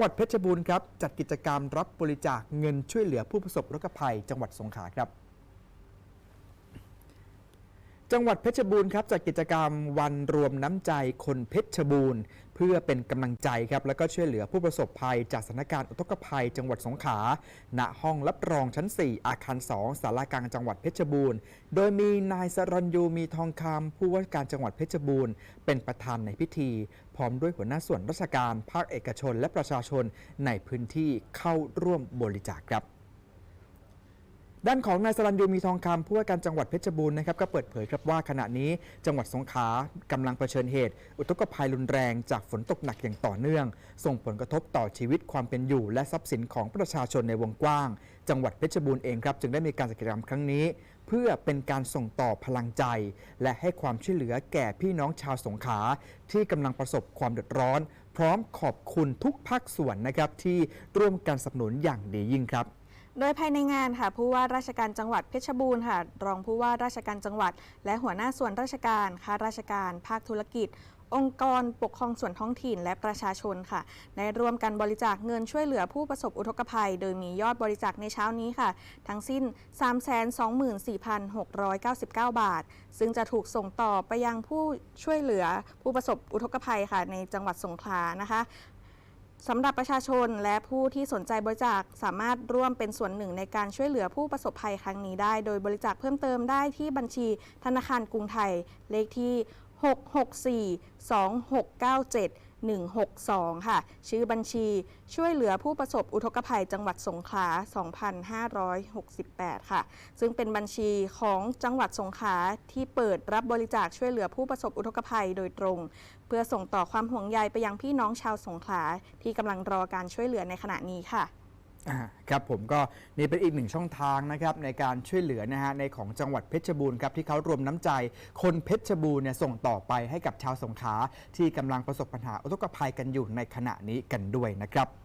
งหวัดเพชรบูรณ์ครับจัดกิจกรรมรับบริจาคเงินช่วยเหลือผู้ประสบอุกภัยจังหวัดสงขลาครับ จังหวัดเพชรบูรณ์ครับจัดกิจกรรมวันรวมน้ำใจคนเพชรบูรณ์ เพื่อเป็นกำลังใจครับแล้วก็ช่วยเหลือผู้ประสบภัย จากสถานการณ์อุทกภัย จังหวัดสงขลาณห้องรับรองชั้น 4 อาคาร 2 สารากลางจังหวัดเพชรบูรณ์ โดยมีนายสรัญยูมีทองคำผู้ว่าการจังหวัดเพชรบูรณ์ เป็นประธานในพิธี พร้อมด้วยหัวหน้าส่วนราชการภาคเอกชน และประชาชนในพื้นที่เข้าร่วมบริจาคครับ ด้านของนายสรัญยูมีทองคำผู้ว่าการจังหวัดเพชรบูรณ์นะครับก็เปิดเผยครับว่าขณะนี้จังหวัดสงขลากำลังเผชิญเหตุ อุทกภัยรุนแรงจากฝนตกหนักอย่างต่อเนื่อง ส่งผลกระทบต่อชีวิตความเป็นอยู่ และทรัพย์สินของประชาชนในวงกว้าง จังหวัดเพชรบูรณ์เองครับจึงได้มีการจัดกิจกรรมครั้งนี้ เพื่อเป็นการส่งต่อพลังใจ และให้ความช่วยเหลือแก่พี่น้องชาวสงขลาที่กำลังประสบความเดือดร้อน พร้อมขอบคุณทุกภาคส่วนนะครับที่ร่วมกันสนับสนุนอย่างดียิ่งครับ โดยภายในงานค่ะผู้ว่าราชการจังหวัดเพชรบูรณ์ค่ะ รองผู้ว่าราชการจังหวัด และหัวหน้าส่วนราชการข้าราชการ ภาคธุรกิจ องค์กรปกครองส่วนท้องถิ่นและประชาชนค่ะได้ร่วมกันบริจาคเงินช่วยเหลือผู้ประสบอุทกภัย โดยมียอดบริจาคในเช้านี้ค่ะ ทั้งสิ้น 324,699 บาท ซึ่งจะถูกส่งต่อไปยังผู้ช่วยเหลือผู้ประสบอุทกภัยค่ะ ในจังหวัดสงขลานะคะ สำหรับประชาชนและผู้ที่สนใจบริจาคสามารถร่วมเป็นส่วนหนึ่งในการช่วยเหลือผู้ประสบภัยครั้งนี้ได้ โดยบริจาคเพิ่มเติมได้ที่บัญชีธนาคารกรุงไทยเลขที่ 664 2697 162 ค่ะ ชื่อบัญชีช่วยเหลือผู้ประสบอุทกภัยจังหวัดสงขลา 2568 ค่ะ ซึ่งเป็นบัญชีของจังหวัดสงขลาที่เปิดรับบริจาคช่วยเหลือผู้ประสบอุทกภัยโดยตรง เพื่อส่งต่อความห่วงใยไปยังพี่น้องชาวสงขลาที่กำลังรอการช่วยเหลือในขณะนี้ค่ะ อ่าครับผมก็นี่เป็นอีกหนึ่งช่องทางนะครับในการช่วยเหลือนะฮะในของจังหวัดเพชรบูรณ์ครับที่เขารวมน้ำใจ คนเพชรบูรณ์เนี่ยส่งต่อไปให้กับชาวสงขลาที่กำลังประสบปัญหาอุทกภัยกันอยู่ในขณะนี้กันด้วยนะครับ